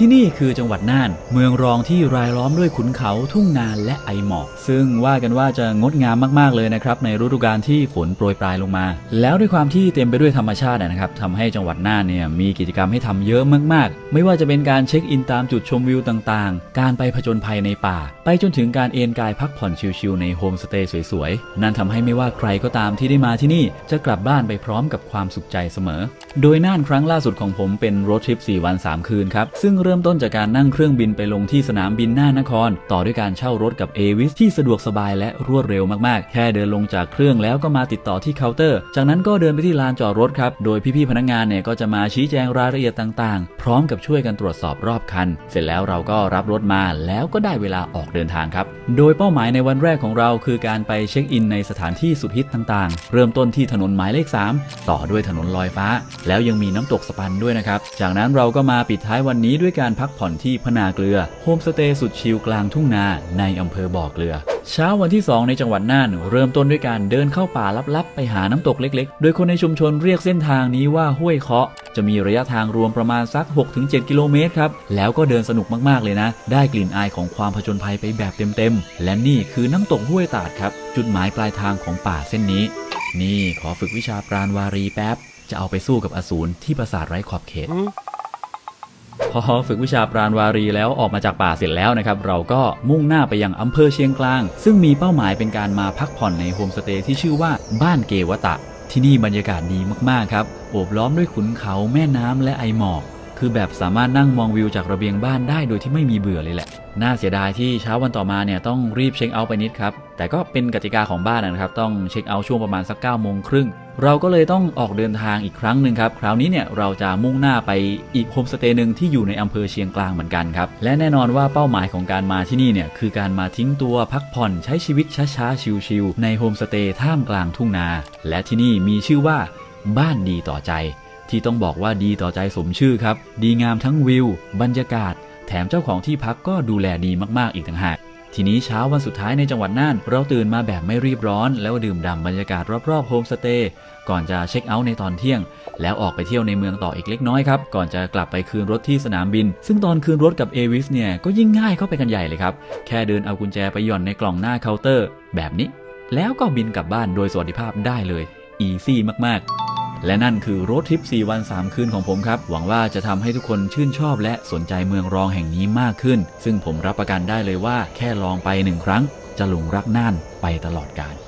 ที่นี่คือจังหวัดน่าน เมืองรองที่รายล้อมด้วยขุนเขาทุ่งนาและไอหมอก ซึ่งว่ากันว่าจะงดงามมากๆเลยนะครับ ในฤดูกาลที่ฝนโปรยปลายลงมา แล้วด้วยความที่เต็มไปด้วยธรรมชาตินะครับทำให้จังหวัดน่านเนี่ยมีกิจกรรมให้ทำเยอะมากๆ ไม่ว่าจะเป็นการเช็คอินตามจุดชมวิวต่างๆ การไปผจญภัยในป่า ไปจนถึงการเอนกายพักผ่อนชิลๆในโฮมสเตย์สวยๆ นั่นทำให้ไม่ว่าใครก็ตามที่ได้มาที่นี่จะกลับบ้านไปพร้อมกับความสุขใจเสมอ โดยน่านครั้งล่าสุดของผมเป็นรถทริป4วัน3คืนครับซึ่งเริ่มต้นจากการนั่งเครื่องบินไปลงที่สนามบินน่านนคร ต่อด้วยการเช่ารถกับเอวิสที่สะดวกสบายและรวดเร็วมากๆ แค่เดินลงจากเครื่องแล้วก็มาติดต่อที่เคาน์เตอร์ จากนั้นก็เดินไปที่ลานจอดรถครับ โดยพี่ๆพนักงานเนี่ยก็จะมาชี้แจงรายละเอียดต่างๆ พร้อมกับช่วยกันตรวจสอบรอบคัน เสร็จแล้วเราก็รับรถมาแล้วก็ได้เวลาออกเดินทางครับ โดยเป้าหมายในวันแรกของเราคือการไปเช็คอินในสถานที่สุดฮิตต่างๆ เริ่มต้นที่ถนนหมายเลข 3 ต่อด้วยถนนลอยฟ้า แล้วยังมีน้ำตกสปันด้วยนะครับ จากนั้นเราก็มาปิดท้ายวันนี้ด้วยการพักผ่อนที่พนาเกลือโฮมสเตย์สุดชิลกลางทุ่งนาในอำเภอบ่อเกลือ เช้าวันที่ 2 ในจังหวัดน่าน เริ่มต้นด้วยการเดินเข้าป่าลับๆ ไปหาน้ำตกเล็กๆ โดยคนในชุมชนเรียกเส้นทางนี้ว่าห้วยเคาะ จะมีระยะทางรวมประมาณสัก 6-7 กิโลเมตรครับ แล้วก็เดินสนุกมากๆเลยนะ ได้กลิ่นอายของความผจญภัยไปแบบเต็มๆ และนี่คือน้ำตกห้วยตาดครับ จุดหมายปลายทางของป่าเส้นนี้ นี่ขอฝึกวิชาปราณวารีแป๊บจะเอาไปสู้กับอสูรที่ปราสาทไร้ขอบเขต พอฝึกวิชาปราณวารีแล้วออกมาจากป่าเสร็จแล้วนะครับ เราก็มุ่งหน้าไปยังอำเภอเชียงกลาง ซึ่งมีเป้าหมายเป็นการมาพักผ่อนในโฮมสเตย์ที่ชื่อว่าบ้านเกวตะ ที่นี่บรรยากาศดีมากๆครับโอบล้อมด้วยขุนเขาแม่น้ำและไอหมอก คือแบบสามารถนั่งมองวิวจากระเบียงบ้านได้โดยที่ไม่มีเบื่อเลยแหละ น่าเสียดายที่เช้าวันต่อมาเนี่ยต้องรีบเช็คเอาท์ไปนิดครับ แต่ก็เป็นกติกาของบ้านนะครับ ต้องเช็คเอาท์ช่วงประมาณสัก9ก้าโมงครึ่ง เราก็เลยต้องออกเดินทางอีกครั้งหนึ่งครับ คราวนี้เนี่ยเราจะมุ่งหน้าไปอีกโฮมสเตย์หนึ่งที่อยู่ในอำเภอเชียงกลางเหมือนกันครับ และแน่นอนว่าเป้าหมายของการมาที่นี่เนี่ยคือการมาทิ้งตัวพักผ่อนใช้ชีวิตช้าๆชิลๆในโฮมสเตย์ท่ามกลางทุ่งนา และที่นี่มีชื่อว่าบ้านดีต่อใจ ที่ต้องบอกว่าดีต่อใจสมชื่อครับ ดีงามทั้งวิว บรรยากาศ แถมเจ้าของที่พักก็ดูแลดีมากๆอีกต่างหาก ทีนี้เช้าวันสุดท้ายในจังหวัดน่าน เราตื่นมาแบบไม่รีบร้อน แล้วดื่มด่ำบรรยากาศรอบๆโฮมสเตย์ก่อนจะเช็คเอาท์ในตอนเที่ยง แล้วออกไปเที่ยวในเมืองต่ออีกเล็กน้อยครับก่อนจะกลับไปคืนรถที่สนามบิน ซึ่งตอนคืนรถกับเอวิสเนี่ยก็ยิ่งง่ายเข้าไปกันใหญ่เลยครับแค่เดินเอากุญแจไปหย่อนในกล่องหน้าเคาน์เตอร์ แบบนี้ แล้วก็บินกลับบ้านโดยสวัสดิภาพได้เลยอีซี่มากๆ และนั่นคือรถทริป 4 วัน 3 คืนของผมครับ หวังว่าจะทำให้ทุกคนชื่นชอบและสนใจเมืองรองแห่งนี้มากขึ้น ซึ่งผมรับประกันได้เลยว่าแค่ลองไปหนึ่งครั้ง จะหลงรักน่านไปตลอดกาล